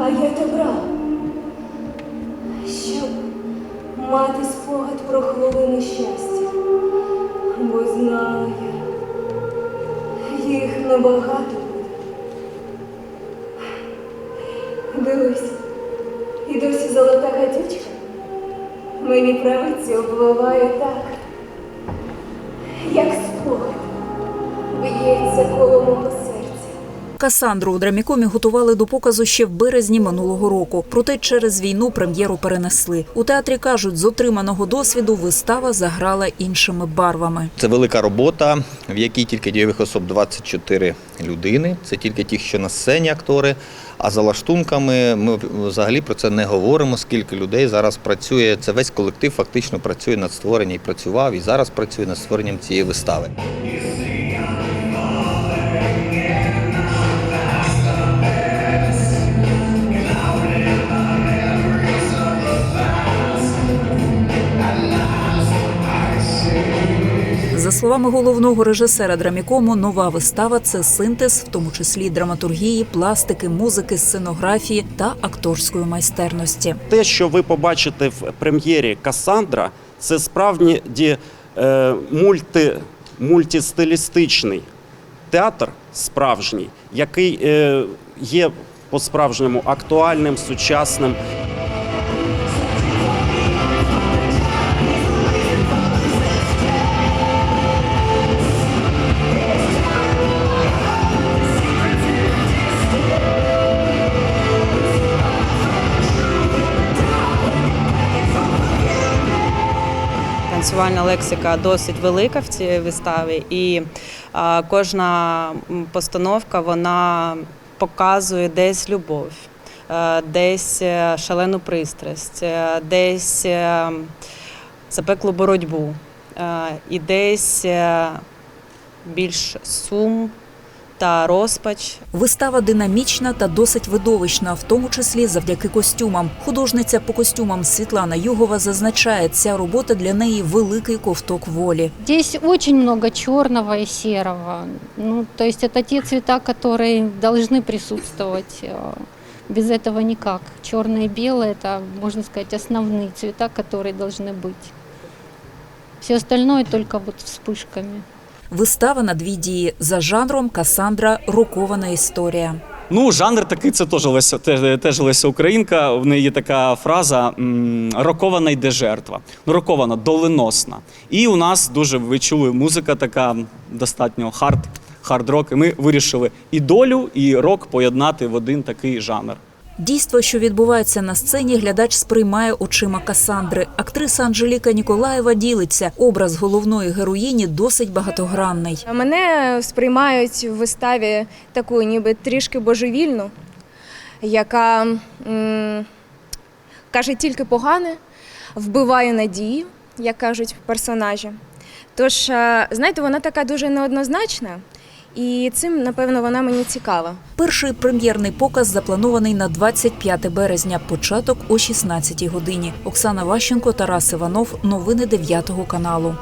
А я то брав, щоб мати спогад про хвилини щастя. Бо знала я, їх небагато буде. Дивись, і досі золота гадючка. Мені правиці обливає так, як спогад б'ється коло мого. Касандру у драмікомі готували до показу ще в березні минулого року. Проте через війну прем'єру перенесли. У театрі кажуть, з отриманого досвіду вистава заграла іншими барвами. Це велика робота, в якій тільки дієвих особ 24 людини. Це тільки ті, що на сцені актори. А за лаштунками ми взагалі про це не говоримо. Скільки людей зараз працює. Це весь колектив фактично працює над створенням і працював, і зараз працює над створенням цієї вистави. Словами головного режисера драмікому, нова вистава це синтез, в тому числі драматургії, пластики, музики, сценографії та акторської майстерності. Те, що ви побачите в прем'єрі Касандра, це справді е, мульти, мультистилістичний театр справжній, який е, є по-справжньому актуальним, сучасним. Танцювальна лексика досить велика в цій виставі, і кожна постановка вона показує десь любов, е, десь е, шалену пристрасть, е, десь запеклу боротьбу, і десь більш сум та розпач. Вистава динамічна та досить видовищна, в тому числі завдяки костюмам. Художниця по костюмам Світлана Югова зазначає, ця робота для неї великий ковток волі. Здесь очень много черного и серого. Ну, то есть это те цвета, которые должны присутствовать. э, Без этого никак. Черное и белое – это, можно сказать, основные цвета, которые должны быть. Все остальное только вот вспышками. Вистава на дві дії за жанром Касандра рокована історія. Ну, жанр такий, це теж Леся, теж, теж Леся Українка. В неї є така фраза рокована йде жертва. Ну, рокована, доленосна. І у нас дуже ви чули музика така достатньо хард, хард-рок. І ми вирішили і долю, і рок поєднати в один такий жанр. Дійство, що відбувається на сцені, глядач сприймає очима Касандри. Актриса Анжеліка Ніколаєва ділиться. Образ головної героїні досить багатогранний. Мене сприймають в виставі таку, ніби трішки божевільну, яка каже тільки погане, вбиває надії, як кажуть персонажі. Тож, е, знаєте, вона така дуже неоднозначна, і цим, напевно, вона мені цікава. Перший прем'єрний показ запланований на 25 березня, початок о 16 годині. Оксана Ващенко, Тарас Іванов. Новини 9 каналу.